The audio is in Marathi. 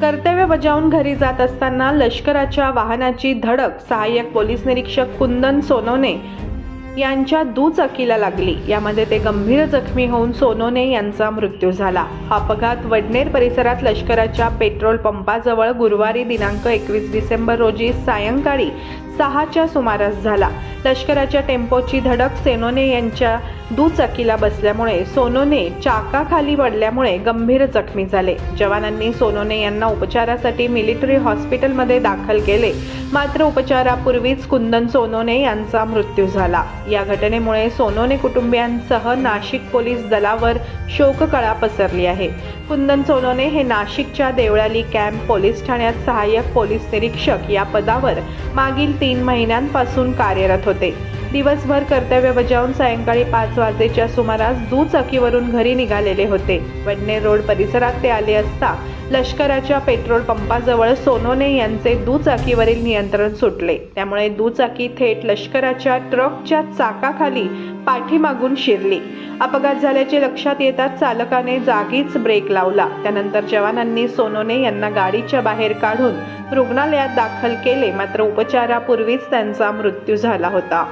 कर्तव्य बजावून घरी जात असताना लष्कराच्या वाहनाची धडक सहाय्यक पोलीस निरीक्षक कुंदन सोनोने यांच्या दुचाकीला लागली. यामध्ये ते गंभीर जखमी होऊन सोनोने यांचा मृत्यू झाला. हा अपघात वडनेर परिसरात लष्कराच्या पेट्रोल पंपाजवळ गुरुवारी दिनांक एकवीस डिसेंबर रोजी सायंकाळी सहाच्या सुमारास झाला. लष्कराच्या टेम्पोची धडक सेनोने यांच्या दुचाकीला बसल्यामुळे सोनोने चाकाखाली पडल्यामुळे गंभीर जखमी झाले. जवानांनी सोनोने यांना उपचारासाठी मिलिटरी हॉस्पिटलमध्ये दाखल केले. मात्र उपचारापूर्वीच कुंदन सोनोने यांचा मृत्यू झाला. या घटनेमुळे सोनोने कुटुंबियांसह नाशिक पोलीस दलावर शोककळा पसरली आहे. कुंदन सोनोने हे नाशिकच्या देवळाली कॅम्प पोलीस ठाण्यात सहाय्यक पोलीस निरीक्षक या पदावर मागील तीन महिन्यांपासून कार्यरत होते दिवसभर कर्तव्य बजावून सायंकाळी पाच वाजेच्या सुमारास दुचाकीवरून घरी निघालेले होते. वडनेर रोड परिसरात ते आले असता लष्कराच्या पेट्रोल पंपाजवळ सोनोने यांचे दुचाकीवरील नियंत्रण सुटले. त्यामुळे दुचाकी थेट लष्कराच्या ट्रकच्या चाकाखाली पाठीमागून शिरली. अपघात झाल्याचे लक्षात येताच चालकाने जागीच ब्रेक लावला. त्यानंतर जवानांनी सोनोने यांना गाडीच्या बाहेर काढून रुग्णालयात दाखल केले. मात्र उपचारापूर्वीच त्यांचा मृत्यू झाला होता.